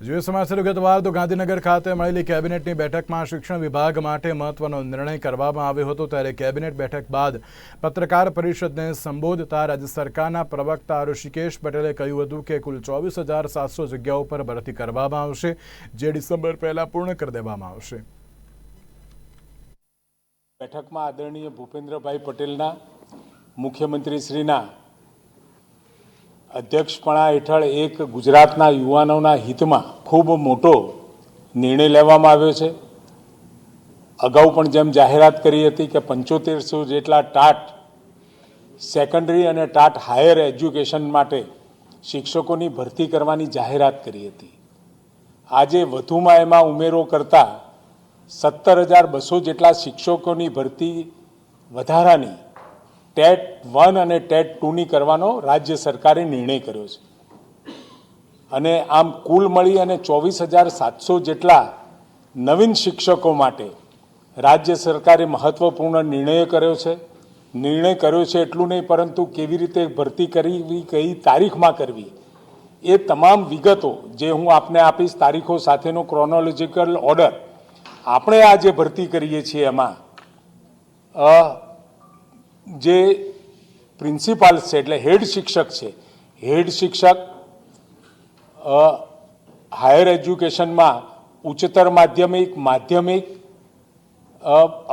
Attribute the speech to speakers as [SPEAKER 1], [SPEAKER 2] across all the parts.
[SPEAKER 1] જોઈએ સમાચાર વિગતવાર તો ગાંધીનગર ખાતે મળેલી કેબિનેટની બેઠકમાં શિક્ષણ વિભાગ માટે મહત્વનો નિર્ણય કરવામાં આવ્યો હતો. ત્યારે કેબિનેટ બેઠક બાદ પત્રકાર પરિષદને સંબોધતા રાજ્ય સરકારના પ્રવક્તા ઋષિકેશ પટેલે કહ્યું હતું કે કુલ ચોવીસ હજાર સાતસો જગ્યાઓ પર ભરતી કરવામાં આવશે. જે ડિસેમ્બર પહેલા પૂર્ણ કરી દેવામાં આવશે.
[SPEAKER 2] બેઠકમાં આદરણીય ભૂપેન્દ્રભાઈ પટેલના, મુખ્યમંત્રીશ્રીના અધ્યક્ષપણા હેઠળ એક ગુજરાતના યુવાનોના હિતમાં ખૂબ મોટો નિર્ણય લેવામાં આવ્યો છે. અગાઉ પણ જેમ જાહેરાત કરી હતી કે પંચોતેરસો જેટલા ટાટ સેકન્ડરી અને ટાટ હાયર એજ્યુકેશન માટે શિક્ષકોની ભરતી કરવાની જાહેરાત કરી હતી. આજે વધુમાં એમાં ઉમેરો કરતા સત્તર હજાર બસો જેટલા શિક્ષકોની ભરતી વધારાની ટેટ વન અને ટેટ ટુની કરવાનો રાજ્ય સરકારે નિર્ણય કર્યો છે. અને આમ કુલ મળી અને ચોવીસ હજાર સાતસો જેટલા નવીન શિક્ષકો માટે રાજ્ય સરકારે મહત્વપૂર્ણ નિર્ણય કર્યો છે. નિર્ણય કર્યો છે એટલું નહીં, પરંતુ કેવી રીતે ભરતી કરવી, કઈ તારીખમાં કરવી, એ તમામ વિગતો જે હું આપને આપીશ, તારીખો સાથેનો ક્રોનોલોજીકલ ઓર્ડર આપણે આ જે ભરતી કરીએ છીએ એમાં. જે પ્રિન્સિપાલ છે, એટલે હેડ શિક્ષક છે, હેડ શિક્ષક હાયર એજ્યુકેશનમાં ઉચ્ચતર માધ્યમિક માધ્યમિક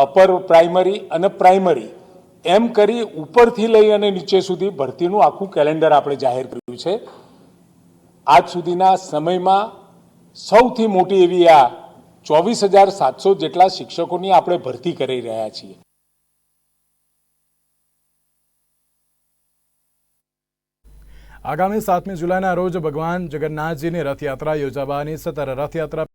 [SPEAKER 2] અપર પ્રાઇમરી અને પ્રાઇમરી, એમ કરી ઉપરથી લઈ અને નીચે સુધી ભરતીનું આખું કેલેન્ડર આપણે જાહેર કર્યું છે. આજ સુધીના સમયમાં સૌથી મોટી એવી આ ચોવીસ હજાર સાતસો જેટલા શિક્ષકોની આપણે ભરતી કરી રહ્યા છીએ.
[SPEAKER 1] આગામી સાતમી જુલાઈના રોજ ભગવાન જગન્નાથજીની રથયાત્રા યોજાવાની સતર રથયાત્રા